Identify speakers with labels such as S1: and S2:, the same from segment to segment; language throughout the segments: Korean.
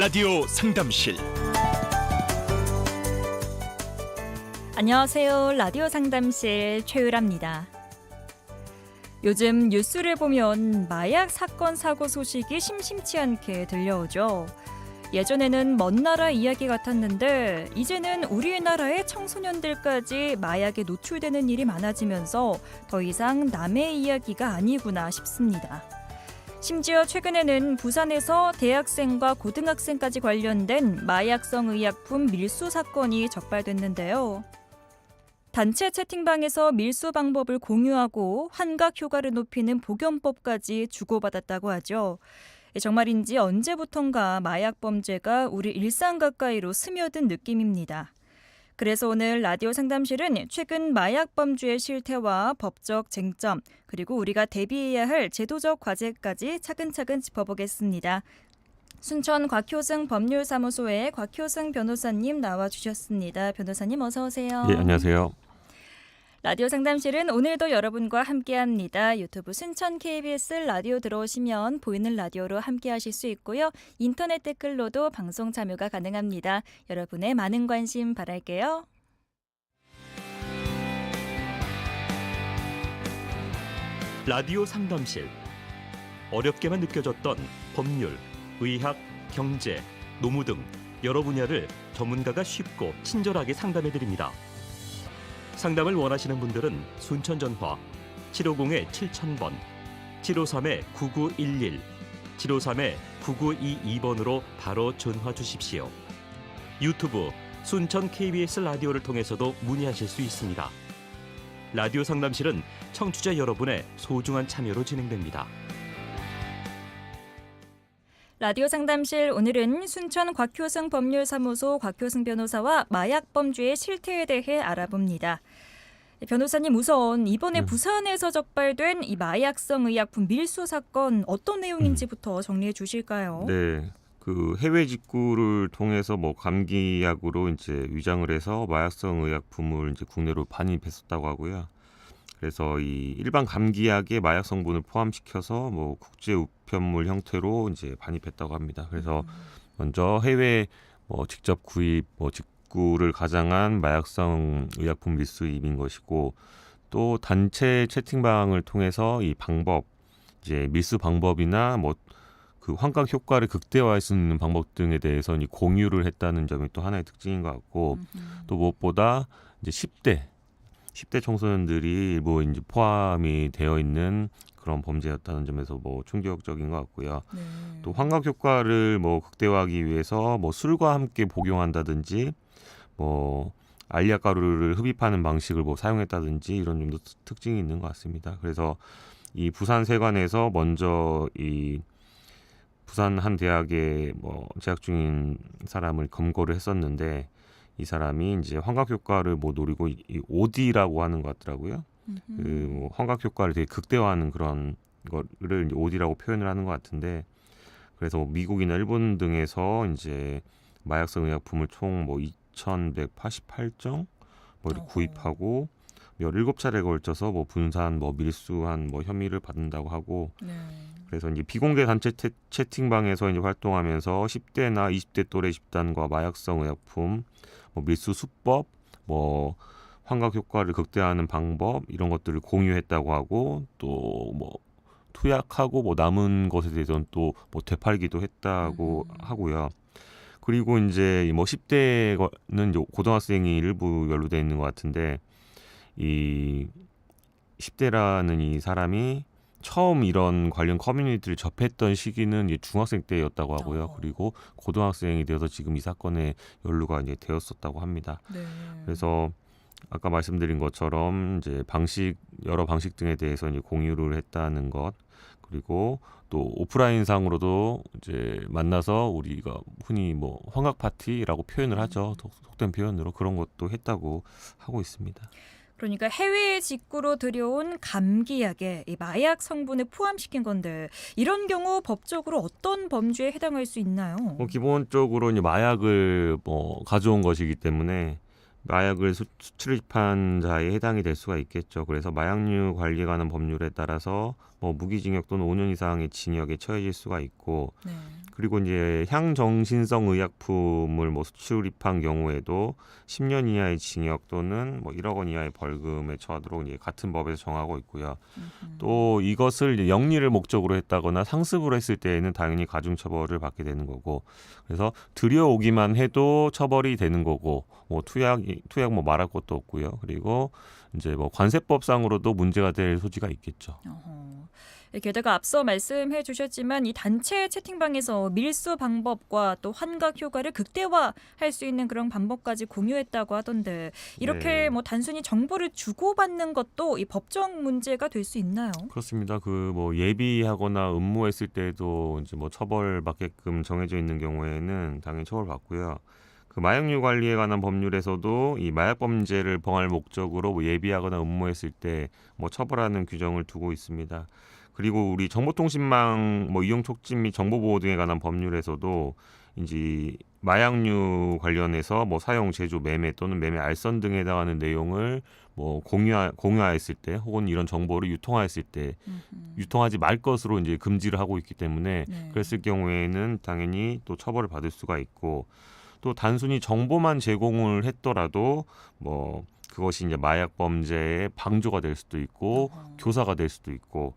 S1: 라디오 상담실
S2: 안녕하세요. 라디오 상담실 최유라입니다. 요즘 뉴스를 보면 마약 사건 사고 소식이 심심치 않게 들려오죠. 예전에는 먼 나라 이야기 같았는데 이제는 우리나라의 청소년들까지 마약에 노출되는 일이 많아지면서 더 이상 남의 이야기가 아니구나 싶습니다. 심지어 최근에는 부산에서 대학생과 고등학생까지 관련된 마약성 의약품 밀수 사건이 적발됐는데요. 단체 채팅방에서 밀수 방법을 공유하고 환각 효과를 높이는 복용법까지 주고받았다고 하죠. 정말인지 언제부턴가 마약 범죄가 우리 일상 가까이로 스며든 느낌입니다. 그래서 오늘 라디오 상담실은 최근 마약 범죄의 실태와 법적 쟁점, 그리고 우리가 대비해야 할 제도적 과제까지 차근차근 짚어보겠습니다. 순천 곽효승 법률사무소의 곽효승 변호사님 나와 주셨습니다. 변호사님 어서 오세요.
S3: 예, 안녕하세요.
S2: 라디오 상담실은 오늘도 여러분과 함께합니다. 유튜브 순천 KBS 라디오 들어오시면 보이는 라디오로 함께하실 수 있고요. 인터넷 댓글로도 방송 참여가 가능합니다. 여러분의 많은 관심 바랄게요.
S1: 라디오 상담실 어렵게만 느껴졌던 법률, 의학, 경제, 노무 등 여러 분야를 전문가가 쉽고 친절하게 상담해 드립니다. 상담을 원하시는 분들은 순천 전화 750-7000번, 753-9911, 753-9922번으로 바로 전화 주십시오. 유튜브 순천 KBS 라디오를 통해서도 문의하실 수 있습니다. 라디오 상담실은 청취자 여러분의 소중한 참여로 진행됩니다.
S2: 라디오 상담실 오늘은 순천 곽효승 법률사무소 곽효승 변호사와 마약 범죄의 실태에 대해 알아봅니다. 변호사님 우선 이번에
S3: 네.
S2: 부산에서 적발된 이 마약성 의약품 밀수 사건 어떤 내용인지부터 정리해 주실까요?
S3: 네. 그 해외 직구를 통해서 뭐 감기약으로 이제 위장을 해서 마약성 의약품을 이제 국내로 반입했었다고 하고요. 그래서 이 일반 감기약에 마약 성분을 포함시켜서 뭐 국제 우편물 형태로 이제 반입했다고 합니다. 그래서 먼저 해외 뭐 직접 구입 뭐 직구를 가장한 마약성 의약품 밀수입인 것이고 또 단체 채팅방을 통해서 이 방법 이제 밀수 방법이나 뭐 그 환각 효과를 극대화할 수 있는 방법 등에 대해서 이 공유를 했다는 점이 또 하나의 특징인 것 같고 또 무엇보다 이제 10대 10대 청소년들이 뭐 이제 포함이 되어 있는 그런 범죄였다는 점에서 뭐 충격적인 것 같고요.
S2: 네.
S3: 또 환각 효과를 뭐 극대화하기 위해서 뭐 술과 함께 복용한다든지 뭐 알약 가루를 흡입하는 방식을 뭐 사용했다든지 이런 특- 특징이 있는 것 같습니다. 그래서 이 부산 세관에서 먼저 이 부산 한 대학에 뭐 재학 중인 사람을 검거를 했었는데 이 사람이 이제 환각 효과를 뭐 노리고 이, 이 OD라고 하는 것 같더라고요. 그 뭐 환각 효과를 되게 극대화하는 그런 거를 OD라고 표현을 하는 것 같은데 그래서 뭐 미국이나 일본 등에서 이제 마약성 의약품을 총 뭐 2,188정 뭐 이렇게. 구입하고 17차례에 걸쳐서 뭐 분산 뭐 밀수한 뭐 혐의를 받는다고 하고
S2: 네.
S3: 그래서 이제 비공개 단체 채, 채팅방에서 이제 활동하면서 10대나 20대 또래 집단과 마약성 의약품, 뭐 밀수 수법, 뭐 환각 효과를 극대화하는 방법 이런 것들을 공유했다고 하고 또 뭐 투약하고 뭐 남은 것에 대해서는 또 뭐 되팔기도 했다고
S2: 음.
S3: 하고요. 그리고 이제 뭐 10대는 이제 고등학생이 일부 연루돼 있는 것 같은데 이 10대라는 이 사람이 처음 이런 관련 커뮤니티를 접했던 시기는 이제 중학생 때였다고 하고요.
S2: 어.
S3: 그리고 고등학생이 되어서 지금 이 사건에 연루가 이제 되었었다고 합니다.
S2: 네.
S3: 그래서 아까 말씀드린 것처럼 이제 방식 여러 방식 등에 대해서 이제 공유를 했다는 것 그리고 또 오프라인 상으로도 이제 만나서 우리가 흔히 뭐 환각 파티라고 표현을 하죠. 속- 속된 표현으로 그런 것도 했다고 하고 있습니다.
S2: 그러니까 해외 직구로 들여온 감기약에 이 마약 성분을 포함시킨 건데 이런 경우 법적으로 어떤 범죄에 해당할 수 있나요?
S3: 뭐 기본적으로 이제 마약을 뭐 가져온 것이기 때문에 마약을 수, 수출입한 자에 해당이 될 수가 있겠죠. 그래서 마약류 관리에 관한 법률에 따라서 뭐 무기징역 또는 5년 이상의 징역에 처해질 수가 있고
S2: 네.
S3: 그리고 이제 향정신성 의약품을 뭐 수출입한 경우에도 10년 이하의 징역 또는 뭐 1억 원 이하의 벌금에 처하도록 이제 같은 법에서 정하고 있고요.
S2: 음흠.
S3: 또 이것을 영리를 목적으로 했다거나 상습으로 했을 때에는 당연히 가중 처벌을 받게 되는 거고 그래서 들여오기만 해도 처벌이 되는 거고 뭐 투약 투약 뭐 말할 것도 없고요. 그리고 이제 뭐 관세법상으로도 문제가 될 소지가 있겠죠.
S2: 어허. 게다가 앞서 말씀해 주셨지만 이 단체 채팅방에서 밀수 방법과 또 환각 효과를 극대화할 수 있는 그런 방법까지 공유했다고 하던데 이렇게
S3: 네.
S2: 뭐 단순히 정보를 주고받는 것도 이 법적 문제가 될 수 있나요?
S3: 그렇습니다. 그 뭐 예비하거나 음모했을 때도 이제 뭐 처벌받게끔 정해져 있는 경우에는 당연히 처벌받고요. 그 마약류 관리에 관한 법률에서도 이 마약 범죄를 범할 목적으로 뭐 예비하거나 음모했을 때 뭐 처벌하는 규정을 두고 있습니다. 그리고 우리 정보통신망 뭐 이용 촉진 및 정보 보호 등에 관한 법률에서도 이제 마약류 관련해서 뭐 사용, 제조, 매매 또는 매매 알선 등에 해당하는 내용을 뭐 공유하, 공유하였을 때 혹은 이런 정보를 유통하였을 때
S2: 음흠.
S3: 유통하지 말 것으로 이제 금지를 하고 있기 때문에
S2: 네.
S3: 그랬을 경우에는 당연히 또 처벌을 받을 수가 있고 또 단순히 정보만 제공을 했더라도 뭐 그것이 이제 마약 범죄의 방조가 될 수도 있고
S2: 어허.
S3: 교사가 될 수도 있고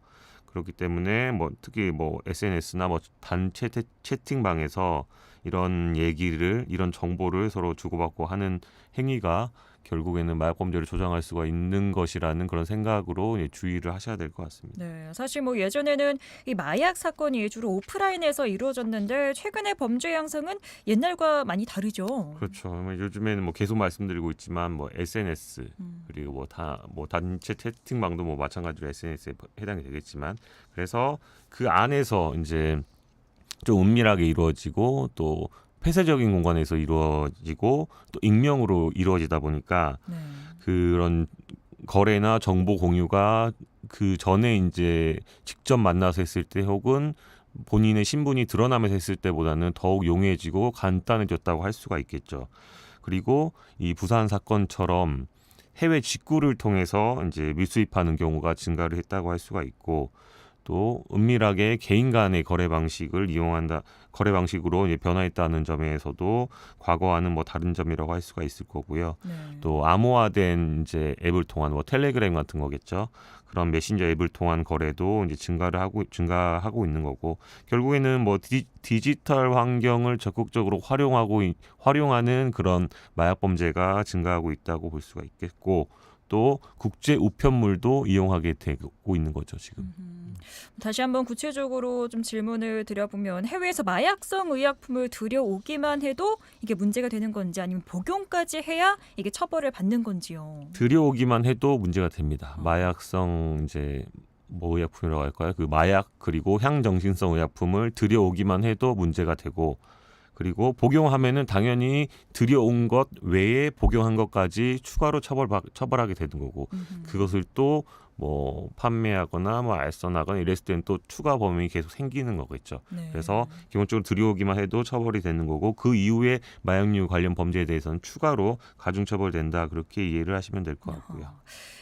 S3: 그렇기 때문에 뭐 특히 뭐 SNS나 뭐 단체 태- 채팅방에서 이런 얘기를 이런 정보를 서로 주고받고 하는 행위가 결국에는 마약 범죄를 조장할 수가 있는 것이라는 그런 생각으로 주의를 하셔야 될 것 같습니다.
S2: 네, 사실 뭐 예전에는 이 마약 사건이 주로 오프라인에서 이루어졌는데 최근의 범죄 양상은 옛날과 많이 다르죠.
S3: 그렇죠. 뭐 요즘에는 뭐 계속 말씀드리고 있지만 뭐 SNS
S2: 음.
S3: 그리고 뭐다뭐 단체 채팅방도 뭐 마찬가지로 SNS에 해당이 되겠지만 그래서 그 안에서 이제 좀 은밀하게 이루어지고 또 폐쇄적인 공간에서 이루어지고 또 익명으로 이루어지다 보니까
S2: 네.
S3: 그런 거래나 정보 공유가 그 전에 이제 직접 만나서 했을 때 혹은 본인의 신분이 드러나면서 했을 때보다는 더욱 용이해지고 간단해졌다고 할 수가 있겠죠. 그리고 이 부산 사건처럼 해외 직구를 통해서 이제 밀수입하는 경우가 증가를 했다고 할 수가 있고 또 은밀하게 개인 간의 거래 방식을 이용한다 거래 방식으로 이제 변화했다는 점에서도 과거와는 뭐 다른 점이라고 할 수가 있을 거고요.
S2: 네.
S3: 또 암호화된 이제 앱을 통한 뭐 텔레그램 같은 거겠죠. 그런 메신저 앱을 통한 거래도 이제 증가를 하고 증가하고 있는 거고 결국에는 뭐 디, 디지털 환경을 적극적으로 활용하고 이- 활용하는 그런 마약 범죄가 증가하고 있다고 볼 수가 있겠고 또 국제 우편물도 이용하게 되고 있는 거죠 지금.
S2: 음흠. 다시 한번 구체적으로 좀 질문을 드려보면 해외에서 마약성 의약품을 들여오기만 해도 이게 문제가 되는 건지 아니면 복용까지 해야 이게 처벌을 받는 건지요.
S3: 들여오기만 해도 문제가 됩니다.
S2: 어.
S3: 마약성 이제 뭐 의약품이라고 할까요? 그 마약 그리고 향정신성 의약품을 들여오기만 해도 문제가 되고 그리고 복용하면은 당연히 들여온 것 외에 복용한 것까지 추가로 처벌 처벌하게 되는 거고
S2: 음흠.
S3: 그것을 또 뭐 판매하거나 뭐 알선하거나 이랬을 때는 또 추가 범위 계속 생기는 거겠죠.
S2: 네.
S3: 그래서 기본적으로 들여오기만 해도 처벌이 되는 거고 그 이후에 마약류 관련 범죄에 대해서는 추가로 가중처벌된다 그렇게 이해를 하시면 될 것 같고요.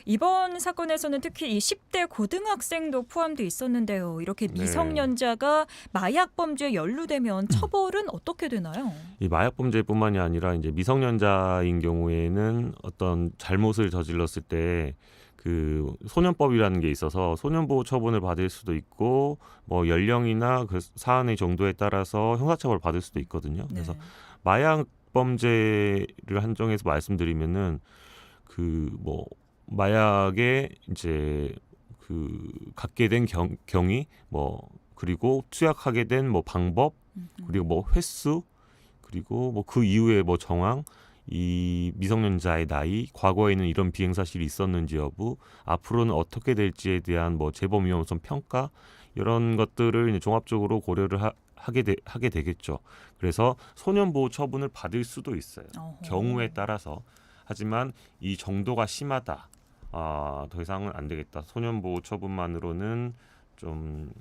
S2: 이번 사건에서는 특히 이 10대 고등학생도 포함돼 있었는데요. 이렇게
S3: 네.
S2: 미성년자가 마약 범죄에 연루되면 처벌은 어떻게 되나요?
S3: 이 마약 범죄뿐만이 아니라 이제 미성년자인 경우에는 어떤 잘못을 저질렀을 때 그 소년법이라는 게 있어서 소년 보호 처분을 받을 수도 있고 뭐 연령이나 그 사안의 정도에 따라서 형사처벌 받을 수도 있거든요. 그래서
S2: 네.
S3: 마약 범죄를 한정해서 말씀드리면은 그 뭐 마약에 이제 그 갖게 된 경, 경위 뭐 그리고 투약하게 된 뭐 방법. 그리고 뭐 횟수 그리고 뭐 그 이후에 뭐 정황 이 미성년자의 나이 과거에는 이런 비행 사실이 있었는지 여부 앞으로는 어떻게 될지에 대한 뭐 재범 위험성 평가 이런 것들을 종합적으로 고려를 하, 하게 되, 하게 되겠죠. 그래서 소년 보호 처분을 받을 수도 있어요.
S2: 어허.
S3: 경우에 따라서 하지만 이 정도가 심하다. 아, 더 이상은 안 되겠다. 소년 보호 처분만으로는 좀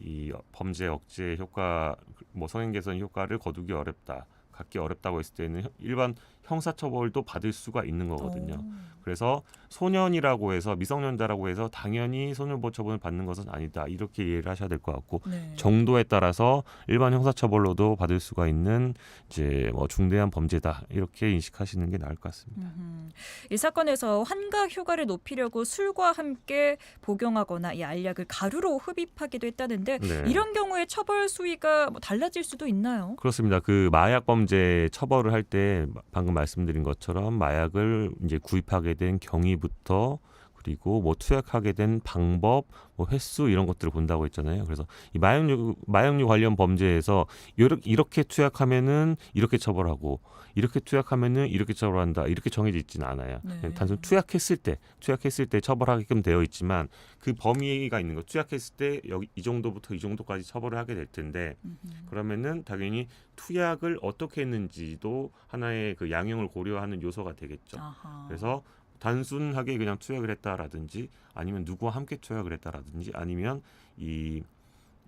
S3: 이 범죄 억제 효과 뭐 성인 개선 효과를 거두기 어렵다. 갖기 어렵다고 했을 때는 형- 일반 형사처벌도 받을 수가 있는 거거든요.
S2: 오.
S3: 그래서 소년이라고 해서 미성년자라고 해서 당연히 소년보 처분을 받는 것은 아니다 이렇게 이해를 하셔야 될 것 같고
S2: 네.
S3: 정도에 따라서 일반 형사처벌로도 받을 수가 있는 이제 뭐 중대한 범죄다 이렇게 인식하시는 게 나을 것 같습니다.
S2: 음흠. 이 사건에서 환각 효과를 높이려고 술과 함께 복용하거나 이 알약을 가루로 흡입하기도 했다는데
S3: 네.
S2: 이런 경우에 처벌 수위가 뭐 달라질 수도 있나요?
S3: 그렇습니다. 그 마약 범죄 처벌을 할 때 방금 말씀드린 것처럼 마약을 이제 구입하게 된 경위부터 그리고 뭐 투약하게 된 방법, 뭐 횟수 이런 것들을 본다고 했잖아요. 그래서 이 마약류 마약류 관련 범죄에서 이렇게 투약하면은 이렇게 처벌하고 이렇게 투약하면은 이렇게 처벌한다 이렇게 정해져 있지는 않아요.
S2: 네.
S3: 단순 투약했을 때 투약했을 때 처벌하게끔 되어 있지만 그 범위가 있는 거 투약했을 때 여기 이 정도부터 이 정도까지 처벌을 하게 될 텐데
S2: 음흠.
S3: 그러면은 당연히 투약을 어떻게 했는지도 하나의 그 양형을 고려하는 요소가 되겠죠.
S2: 아하.
S3: 그래서 단순하게 그냥 투약을 했다라든지 아니면 누구와 함께 투약을 했다라든지 아니면 이,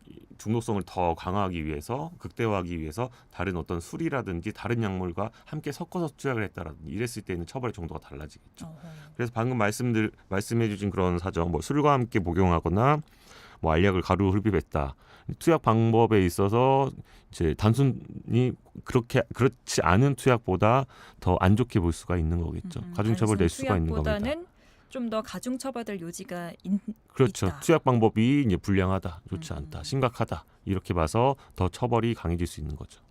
S3: 이 중독성을 더 강화하기 위해서 극대화하기 위해서 다른 어떤 술이라든지 다른 약물과 함께 섞어서 투약을 했다라든지 이랬을 때는 처벌의 정도가 달라지겠죠.
S2: 어허.
S3: 그래서 방금 말씀들 말씀해 주신 그런 사정, 뭐 술과 함께 복용하거나 뭐 알약을 가루로 흡입했다. 투약 방법에 있어서 이제 단순히 그렇게 그렇지 않은 투약보다 더 안 좋게 볼 수가 있는 거겠죠.
S2: 음흠.
S3: 가중처벌 낼
S2: 단순
S3: 수가 있는 겁니다.
S2: 좀 더 가중처벌될 요지가 있,
S3: 그렇죠.
S2: 있다.
S3: 투약 방법이 이제 불량하다, 좋지
S2: 음.
S3: 않다, 심각하다 이렇게 봐서 더 처벌이 강해질 수 있는 거죠.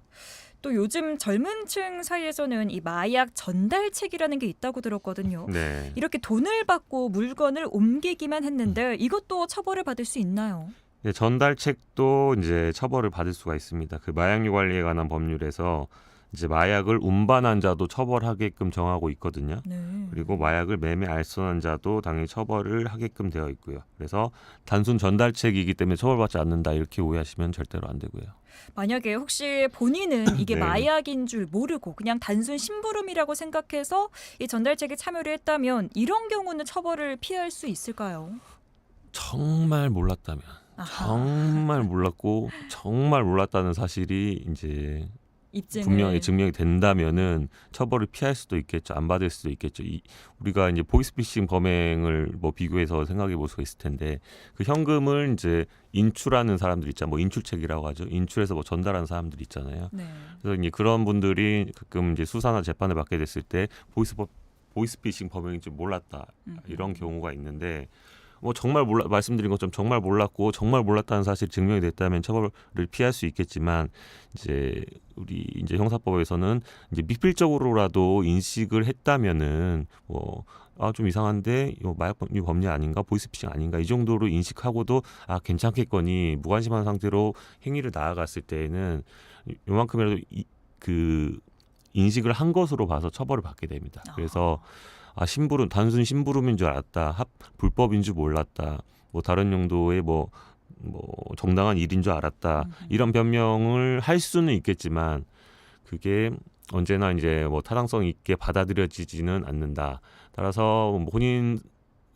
S2: 또 요즘 젊은층 사이에서는 이 마약 전달책이라는 게 있다고 들었거든요.
S3: 네.
S2: 이렇게 돈을 받고 물건을 옮기기만 했는데 이것도 처벌을 받을 수 있나요?
S3: 네, 전달책도 이제 처벌을 받을 수가 있습니다. 그 마약류 관리에 관한 법률에서 이제 마약을 운반한 자도 처벌하게끔 정하고 있거든요.
S2: 네.
S3: 그리고 마약을 매매 알선한 자도 당연히 처벌을 하게끔 되어 있고요. 그래서 단순 전달책이기 때문에 처벌받지 않는다 이렇게 오해하시면 절대로 안 되고요.
S2: 만약에 혹시 본인은 이게
S3: 네.
S2: 마약인 줄 모르고 그냥 단순 심부름이라고 생각해서 이 전달책에 참여를 했다면 이런 경우는 처벌을 피할 수 있을까요?
S3: 정말 몰랐다면
S2: 아하,
S3: 정말 몰랐고 정말 몰랐다는 사실이 이제
S2: 입증을
S3: 분명히 증명이 된다면은 처벌을 피할 수도 있겠죠. 안 받을 수도 있겠죠. 이, 우리가 이제 보이스피싱 범행을 뭐 비교해서 생각해 볼 수가 있을 텐데 그 현금을 이제 인출하는 사람들 있잖아요. 뭐 인출책이라고 하죠. 인출해서 뭐 전달하는 사람들 있잖아요.
S2: 네.
S3: 그래서 이제 그런 분들이 가끔 이제 수사나 재판을 받게 됐을 때 보이스 보이스피싱 범행인 줄 몰랐다
S2: 음.
S3: 이런 경우가 있는데 뭐 정말 몰라 말씀드린 것처럼 정말 몰랐고 정말 몰랐다는 사실이 증명이 됐다면 처벌을 피할 수 있겠지만 이제 우리 이제 형사법에서는 이제 미필적으로라도 인식을 했다면은 뭐 아 좀 이상한데 이거 마약류 범죄 아닌가? 보이스피싱 아닌가? 이 정도로 인식하고도 아 괜찮겠거니 무관심한 상태로 행위를 나아갔을 때에는 요만큼이라도 이, 그 인식을 한 것으로 봐서 처벌을 받게 됩니다. 그래서 아 심부름 단순 심부름인 줄 알았다. 합 불법인 줄 몰랐다. 뭐 다른 용도의 뭐뭐 정당한 일인 줄 알았다.
S2: 음.
S3: 이런 변명을 할 수는 있겠지만 그게 언제나 이제 뭐 타당성 있게 받아들여지지는 않는다. 따라서 뭐 본인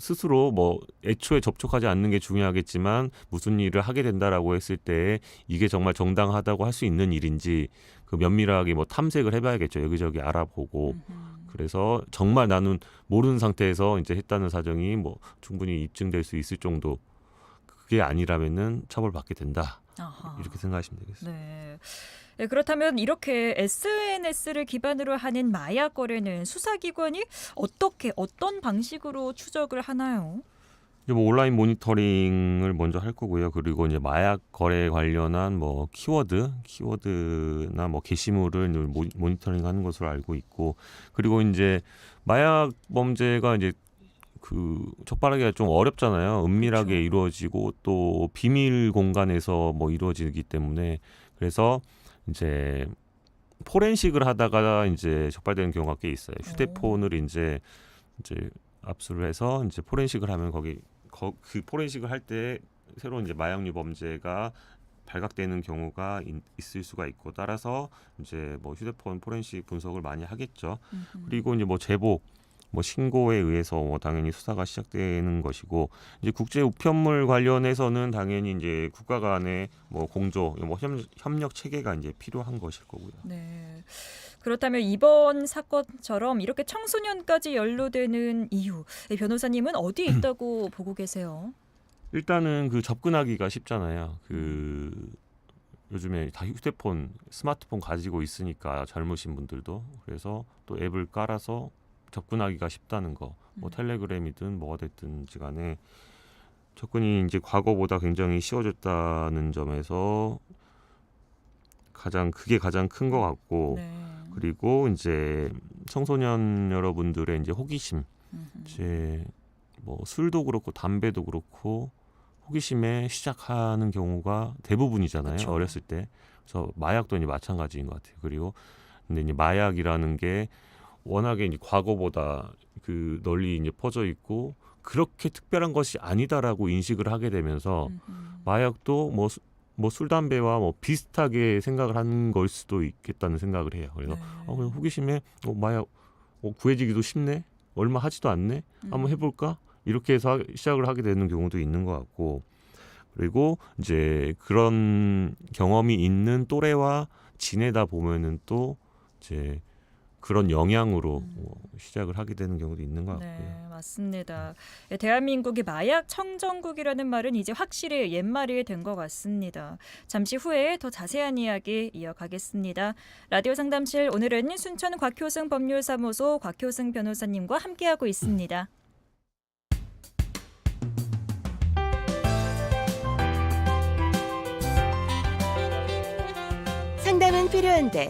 S3: 스스로 뭐 애초에 접촉하지 않는 게 중요하겠지만 무슨 일을 하게 된다라고 했을 때 이게 정말 정당하다고 할 수 있는 일인지 그 면밀하게 뭐 탐색을 해봐야겠죠. 여기저기 알아보고.
S2: 음흠.
S3: 그래서 정말 나는 모르는 상태에서 이제 했다는 사정이 뭐 충분히 입증될 수 있을 정도 그게 아니라면은 처벌받게 된다
S2: 아하.
S3: 이렇게 생각하시면 되겠습니다.
S2: 네. 네, 그렇다면 이렇게 SNS를 기반으로 하는 마약 거래는 수사기관이 어떻게 어떤 방식으로 추적을 하나요?
S3: 이제 뭐 온라인 모니터링을 먼저 할 거고요. 그리고 이제 마약 거래 관련한 뭐 키워드, 키워드나 뭐 게시물을 모- 모니터링하는 것으로 알고 있고, 그리고 이제 마약 범죄가 이제 그 적발하기가 좀 어렵잖아요. 은밀하게
S2: 그렇죠.
S3: 이루어지고 또 비밀 공간에서 뭐 이루어지기 때문에 그래서 이제 포렌식을 하다가 이제 적발되는 경우가 꽤 있어요. 휴대폰을 이제 이제 압수를 해서 이제 포렌식을 하면 거기 거, 그 포렌식을 할 때 새로운 이제 마약류 범죄가 발각되는 경우가 있, 있을 수가 있고 따라서 이제 뭐 휴대폰 포렌식 분석을 많이 하겠죠.
S2: 음흠.
S3: 그리고 이제 뭐 제보 뭐 신고에 의해서 뭐 당연히 수사가 시작되는 것이고 이제 국제 우편물 관련해서는 당연히 이제 국가 간의 뭐 공조, 뭐 협- 협력 체계가 이제 필요한 것일 거고요.
S2: 네. 그렇다면 이번 사건처럼 이렇게 청소년까지 연루되는 이유, 이 변호사님은 어디에 있다고 보고 계세요?
S3: 일단은 그 접근하기가 쉽잖아요. 그 요즘에 다 휴대폰, 스마트폰 가지고 있으니까 젊으신 분들도 그래서 또 앱을 깔아서 접근하기가 쉽다는 거. 뭐
S2: 음.
S3: 텔레그램이든 뭐가 됐든지 간에 접근이 이제 과거보다 굉장히 쉬워졌다는 점에서 가장 그게 가장 큰 것 같고
S2: 네.
S3: 그리고 이제 청소년 여러분들의 이제 호기심
S2: 음흠.
S3: 이제 뭐 술도 그렇고 담배도 그렇고 호기심에 시작하는 경우가 대부분이잖아요
S2: 그쵸.
S3: 어렸을 때 그래서 마약도 이제 마찬가지인 것 같아요 그리고 근데 이제 마약이라는 게 워낙에 이제 과거보다 그 널리 이제 퍼져 있고 그렇게 특별한 것이 아니다라고 인식을 하게 되면서
S2: 음흠.
S3: 마약도 뭐 뭐 술 담배와 뭐 비슷하게 생각을 하는 걸 수도 있겠다는 생각을 해요 그래서
S2: 네.
S3: 어, 그냥 호기심에 어, 마약 어, 구해지기도 쉽네. 얼마 하지도 않네. 한번
S2: 음.
S3: 해볼까? 이렇게 해서 하- 시작을 하게 되는 경우도 있는 것 같고 그리고 이제 그런 경험이 있는 또래와 지내다 보면은 또 이제 그런 영향으로
S2: 음.
S3: 뭐 시작을 하게 되는 경우도 있는 것 같고요.
S2: 네, 맞습니다. 예, 대한민국이 마약 청정국이라는 말은 이제 확실히 옛말이 된 것 같습니다. 잠시 후에 더 자세한 이야기 이어가겠습니다. 라디오 상담실 오늘은 순천 곽효승 법률사무소 곽효승 변호사님과 함께하고 있습니다.
S4: 상담은 필요한데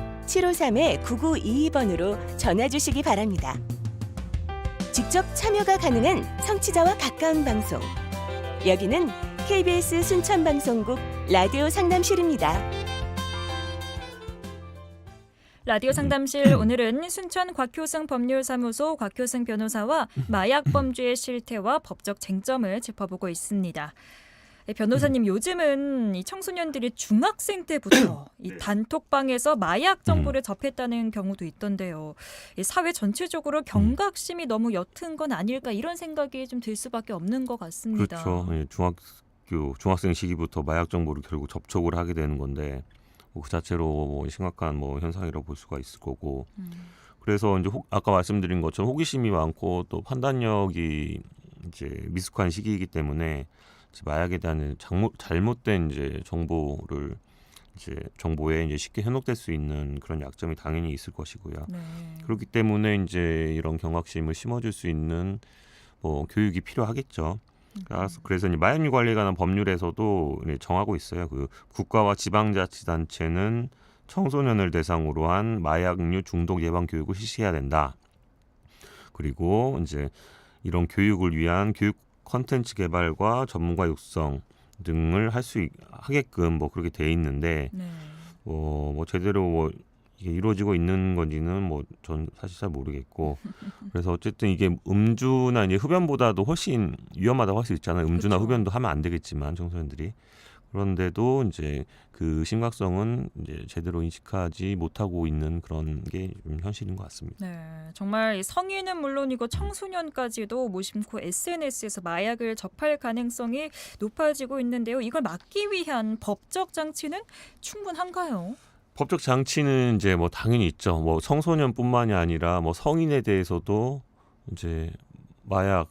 S4: 753-9922번으로 전화 주시기 바랍니다. 직접 참여가 가능한 성취자와 가까운 방송. 여기는 KBS 순천방송국 라디오 상담실입니다.
S2: 라디오 상담실 오늘은 순천 곽효승 법률사무소 곽효승 변호사와 마약 범죄의 실태와 법적 쟁점을 짚어보고 있습니다. 예, 변호사님 요즘은 이 청소년들이 중학생 때부터 이 단톡방에서 마약 정보를 접했다는 경우도 있던데요. 이 사회 전체적으로 경각심이 너무 옅은 건 아닐까 이런 생각이 좀 들 수밖에 없는 것 같습니다.
S3: 그렇죠. 예, 중학교 중학생 시기부터 마약 정보를 결국 접촉을 하게 되는 건데 뭐그 자체로 뭐 심각한 뭐 현상이라고 볼 수가 있을 거고
S2: 음,
S3: 그래서 이제 혹- 아까 말씀드린 것처럼 호기심이 많고 또 판단력이 이제 미숙한 시기이기 때문에 마약에 대한 잘못 잘못된 이제 정보를 이제 정보에 이제 쉽게 현혹될 수 있는 그런 약점이 당연히 있을 것이고요.
S2: 네.
S3: 그렇기 때문에 이제 이런 경각심을 심어줄 수 있는 뭐 교육이 필요하겠죠. 그래서 그래서 이제 마약류 관리에 관한 법률에서도 정하고 있어요. 그 국가와 지방자치단체는 청소년을 대상으로 한 마약류 중독 예방 교육을 실시해야 된다. 그리고 이제 이런 교육을 위한 교육 컨텐츠 개발과 전문가 육성 등을 할 수 하게끔 뭐 그렇게 돼 있는데
S2: 네.
S3: 뭐, 뭐 제대로 뭐 이게 이루어지고 있는 건지는 뭐 전 사실 잘 모르겠고 그래서 어쨌든 이게 음주나 이제 흡연보다도 훨씬 위험하다고 할 수 있잖아요. 음주나
S2: 그쵸.
S3: 흡연도 하면 안 되겠지만 청소년들이 그런데도 이제 그 심각성은 이제 제대로 인식하지 못하고 있는 그런 게 좀 현실인 것 같습니다.
S2: 네, 정말 이 성인은 물론이고 청소년까지도 무심코 SNS에서 마약을 접할 가능성이 높아지고 있는데요. 이걸 막기 위한 법적 장치는 충분한가요?
S3: 법적 장치는 이제 뭐 당연히 있죠. 뭐 청소년뿐만이 아니라 뭐 성인에 대해서도 이제 마약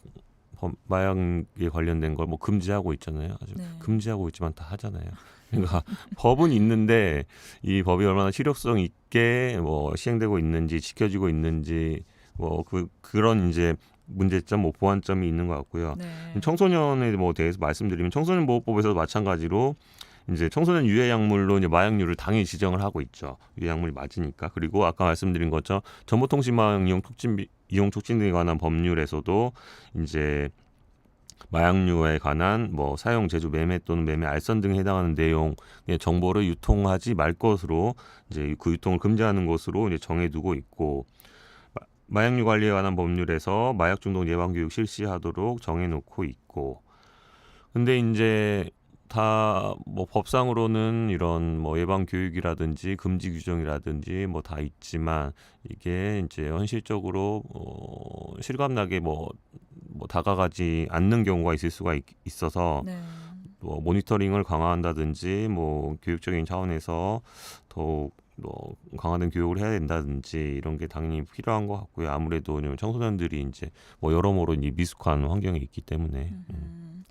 S3: 범- 마약에 관련된 걸 뭐 금지하고 있잖아요. 아주
S2: 네.
S3: 금지하고 있지만 다 하잖아요. 그러니까 법은 있는데 이 법이 얼마나 실효성 있게 뭐 시행되고 있는지 지켜지고 있는지 뭐 그 그런 이제 문제점, 뭐 보완점이 있는 것 같고요.
S2: 네.
S3: 청소년에 뭐 대해서 말씀드리면 청소년 보호법에서도 마찬가지로 이제 청소년 유해 약물로 이제 마약류를 당연히 지정을 하고 있죠. 유해 약물이 맞으니까. 그리고 아까 말씀드린 것처럼 정보통신망 이용 촉진 이용 촉진 등에 관한 법률에서도 이제 마약류에 관한 뭐 사용, 제조, 매매 또는 매매, 알선 등에 해당하는 내용의 정보를 유통하지 말 것으로 이제 그 유통을 금지하는 것으로 이제 정해두고 있고 마- 마약류 관리에 관한 법률에서 마약 중독 예방 교육 실시하도록 정해놓고 있고 근데 이제 다 뭐 법상으로는 이런 뭐 예방 교육이라든지 금지 규정이라든지 뭐 다 있지만 이게 이제 현실적으로 어 실감나게 뭐 뭐 다가가지 않는 경우가 있을 수가 있, 있어서
S2: 네.
S3: 뭐 모니터링을 강화한다든지 뭐 교육적인 차원에서 더욱 뭐 강화된 교육을 해야 된다든지 이런 게 당연히 필요한 것 같고요. 아무래도 청소년들이 이제 뭐 여러모로 이 미숙한 환경에 있기 때문에 음.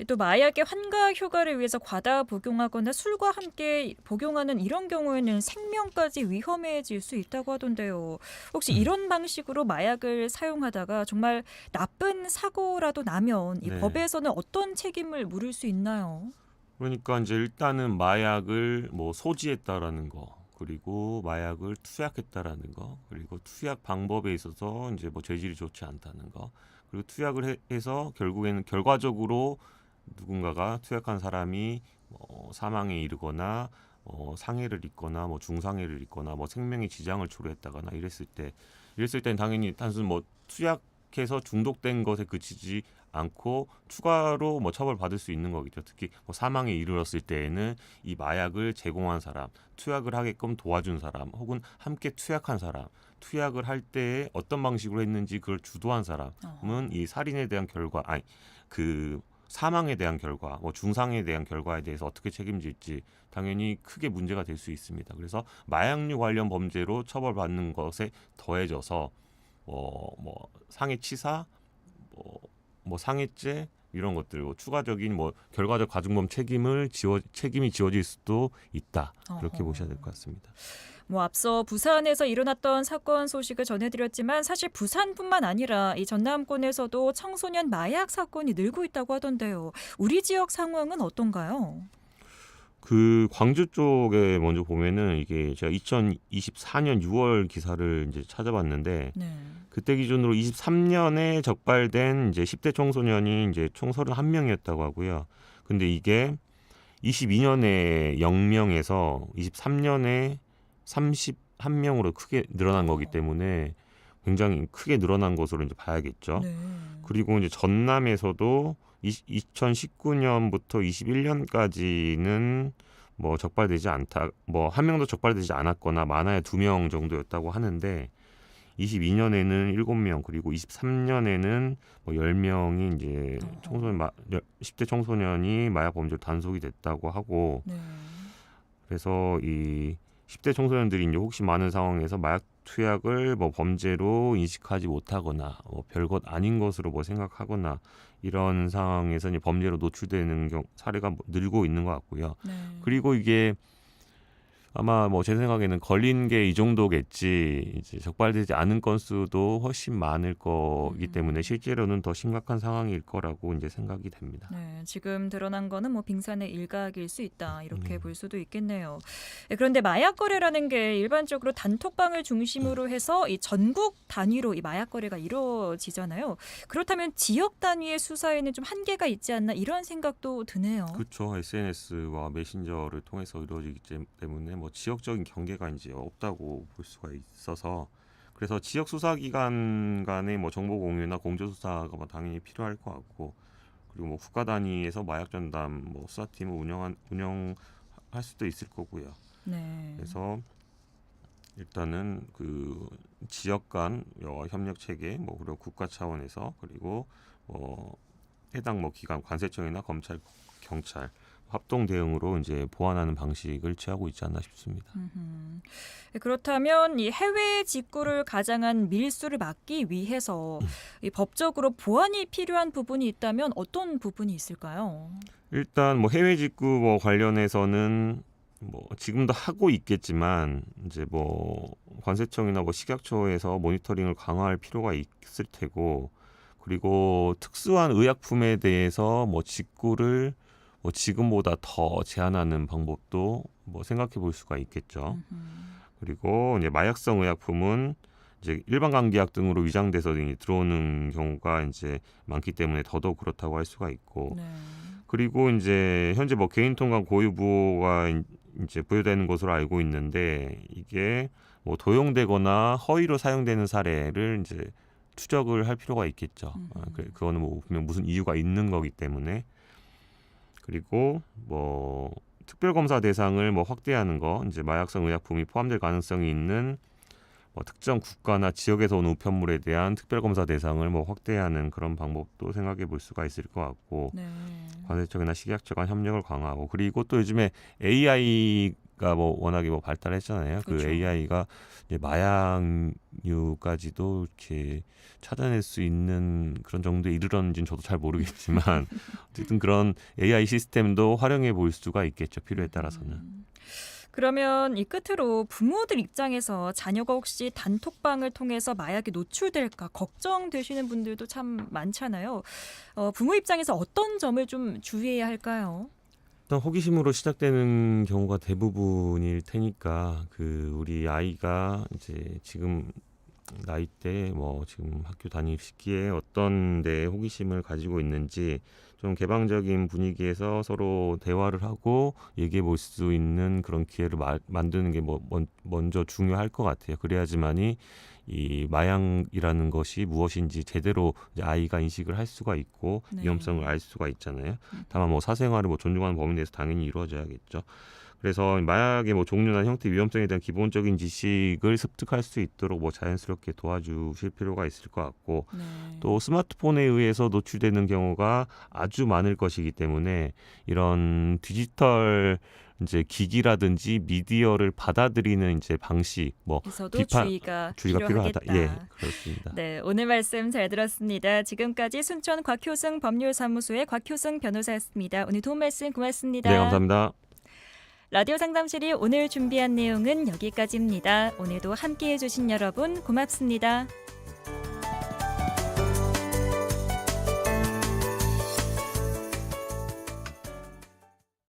S2: 음. 또 마약의 환각 효과를 위해서 과다 복용하거나 술과 함께 복용하는 이런 경우에는 생명까지 위험해질 수 있다고 하던데요. 혹시
S3: 음.
S2: 이런 방식으로 마약을 사용하다가 정말 나쁜 사고라도 나면 이
S3: 네.
S2: 법에서는 어떤 책임을 물을 수 있나요?
S3: 그러니까 이제 일단은 마약을 뭐 소지했다라는 거 그리고 마약을 투약했다라는 거 그리고 투약 방법에 있어서 이제 뭐 재질이 좋지 않다는 거 그리고 투약을 해, 해서 결국에는 결과적으로 누군가가 투약한 사람이 뭐 사망에 이르거나 어, 상해를 입거나 뭐 중상해를 입거나 뭐 생명의 지장을 초래했다거나 이랬을 때 이랬을 땐 당연히 단순 뭐 투약해서 중독된 것에 그치지 않고 추가로 뭐 처벌받을 수 있는 거겠죠. 특히 뭐 사망에 이르렀을 때에는 이 마약을 제공한 사람, 투약을 하게끔 도와준 사람, 혹은 함께 투약한 사람, 투약을 할 때에 어떤 방식으로 했는지 그걸 주도한 사람은 이 살인에 대한 결과, 아니 그 사망에 대한 결과, 뭐 중상에 대한 결과에 대해서 어떻게 책임질지 당연히 크게 문제가 될 수 있습니다. 그래서 마약류 관련 범죄로 처벌받는 것에 더해져서 어, 뭐 상해치사, 뭐, 뭐 상해죄 이런 것들, 뭐 추가적인 뭐 결과적 가중범 책임을 지워 책임이 지워질 수도 있다 그렇게. 보셔야 될 것 같습니다.
S2: 뭐 앞서 부산에서 일어났던 사건 소식을 전해드렸지만 사실 부산뿐만 아니라 이 전남권에서도 청소년 마약 사건이 늘고 있다고 하던데요. 우리 지역 상황은 어떤가요?
S3: 그 광주 쪽에 먼저 보면은 이게 제가 2024년 6월 기사를 이제 찾아봤는데
S2: 네.
S3: 그때 기준으로 23년에 적발된 이제 10대 청소년이 이제 총 31명이었다고 하고요. 근데 이게 22년에 0명에서 23년에 31명으로 크게 늘어난 거기 때문에 굉장히 크게 늘어난 것으로 이제 봐야겠죠.
S2: 네.
S3: 그리고 이제 전남에서도 2019년부터 21년까지는 뭐 적발되지 않다, 뭐 한 명도 적발되지 않았거나 많아야 두 명 정도였다고 하는데 22년에는 7명 그리고 23년에는 뭐 10명이 이제. 청소년 마, 10대 청소년이 마약 범죄로 단속이 됐다고 하고
S2: 네.
S3: 그래서 이 10대 청소년들이 이제 혹시 많은 상황에서 마약 투약을 뭐 범죄로 인식하지 못하거나 뭐 별것 아닌 것으로 뭐 생각하거나 이런 상황에서 이제 범죄로 노출되는 경, 사례가 뭐 늘고 있는 것 같고요.
S2: 네.
S3: 그리고 이게 아마 뭐 제 생각에는 걸린 게 이 정도겠지 이제 적발되지 않은 건수도 훨씬 많을 거기
S2: 음.
S3: 때문에 실제로는 더 심각한 상황일 거라고 이제 생각이 됩니다.
S2: 네, 지금 드러난 거는 뭐 빙산의 일각일 수 있다 이렇게
S3: 음.
S2: 볼 수도 있겠네요. 네, 그런데 마약 거래라는 게 일반적으로 단톡방을 중심으로 해서 이 전국 단위로 이 마약 거래가 이루어지잖아요. 그렇다면 지역 단위의 수사에는 좀 한계가 있지 않나 이런 생각도 드네요.
S3: 그렇죠. SNS와 메신저를 통해서 이루어지기 때- 때문에 뭐 지역적인 경계가 이제 없다고 볼 수가 있어서 그래서 지역 수사기관 간의 뭐 정보 공유나 공조 수사가 뭐 당연히 필요할 것 같고 그리고 뭐 국가 단위에서 마약 전담 뭐 수사팀을 운영한 운영할 수도 있을 거고요.
S2: 네.
S3: 그래서 일단은 그 지역 간 어, 협력 체계 뭐 그리고 국가 차원에서 그리고 뭐 해당 뭐 기관 관세청이나 검찰 경찰 합동 대응으로 이제 보완하는 방식을 취하고 있지 않나 싶습니다.
S2: 음흠. 네, 그렇다면 이 해외 직구를 가장한 밀수를 막기 위해서
S3: 음.
S2: 이 법적으로 보완이 필요한 부분이 있다면 어떤 부분이 있을까요?
S3: 일단 뭐 해외 직구 뭐 관련해서는 뭐 지금도 하고 있겠지만 이제 뭐 관세청이나 뭐 식약처에서 모니터링을 강화할 필요가 있을 테고 그리고 특수한 의약품에 대해서 뭐 직구를 뭐 지금보다 더 제한하는 방법도 뭐 생각해 볼 수가 있겠죠.
S2: 음.
S3: 그리고 이제 마약성 의약품은 이제 일반 감기약 등으로 위장돼서 들어오는 경우가 이제 많기 때문에 더더욱 그렇다고 할 수가 있고
S2: 네.
S3: 그리고 이제 현재 뭐 개인 통관 고유 부호가 이- 이제 부여되는 것으로 알고 있는데 이게 뭐 도용되거나 허위로 사용되는 사례를 이제 추적을 할 필요가 있겠죠. 아,
S2: 음.
S3: 그 그거는 뭐 분명 무슨 이유가 있는 거기 때문에 그리고 뭐 특별 검사 대상을 뭐 확대하는 거 이제 마약성 의약품이 포함될 가능성이 있는 뭐 특정 국가나 지역에서 온 우편물에 대한 특별 검사 대상을 뭐 확대하는 그런 방법도 생각해 볼 수가 있을 것 같고
S2: 네.
S3: 관세청이나 식약처 간 협력을 강화하고 그리고 또 요즘에 AI 가뭐 워낙에 뭐 발달했잖아요. 그
S2: 그렇죠.
S3: AI가 이제 마약류까지도 이렇게 찾아낼 수 있는 그런 정도에 이르렀는지는 저도 잘 모르겠지만 어쨌든 그런 AI 시스템도 활용해 볼 수가 있겠죠. 필요에 따라서는.
S2: 음. 그러면 이 끝으로 부모들 입장에서 자녀가 혹시 단톡방을 통해서 마약에 노출될까 걱정되시는 분들도 참 많잖아요. 어, 부모 입장에서 어떤 점을 좀 주의해야 할까요?
S3: 일단 호기심으로 시작되는 경우가 대부분일 테니까 그 우리 아이가 이제 지금 나이 때 뭐 지금 학교 다닐 시기에 어떤 데 호기심을 가지고 있는지 좀 개방적인 분위기에서 서로 대화를 하고 얘기해 볼 수 있는 그런 기회를 마- 만드는 게 뭐 먼저 중요할 것 같아요. 그래야지만이 이 마약이라는 것이 무엇인지 제대로 아이가 인식을 할 수가 있고
S2: 네.
S3: 위험성을 알 수가 있잖아요.
S2: 음.
S3: 다만 뭐 사생활을 뭐 존중하는 범위 내에서 당연히 이루어져야겠죠. 그래서 마약의 뭐 종류나 형태, 위험성에 대한 기본적인 지식을 습득할 수 있도록 뭐 자연스럽게 도와주실 필요가 있을 것 같고
S2: 네.
S3: 또 스마트폰에 의해서 노출되는 경우가 아주 많을 것이기 때문에 이런 디지털 이제 기기라든지 미디어를 받아들이는 이제 방식 뭐 비판-
S2: 주의가,
S3: 주의가. 필요하다. 예, 그렇습니다.
S2: 네, 오늘 말씀 잘 들었습니다. 지금까지 순천 곽효승 법률사무소의 곽효승 변호사였습니다. 오늘 도움 말씀 고맙습니다.
S3: 네, 감사합니다.
S2: 라디오 상담실이 오늘 준비한 내용은 여기까지입니다. 오늘도 함께 해 주신 여러분 고맙습니다.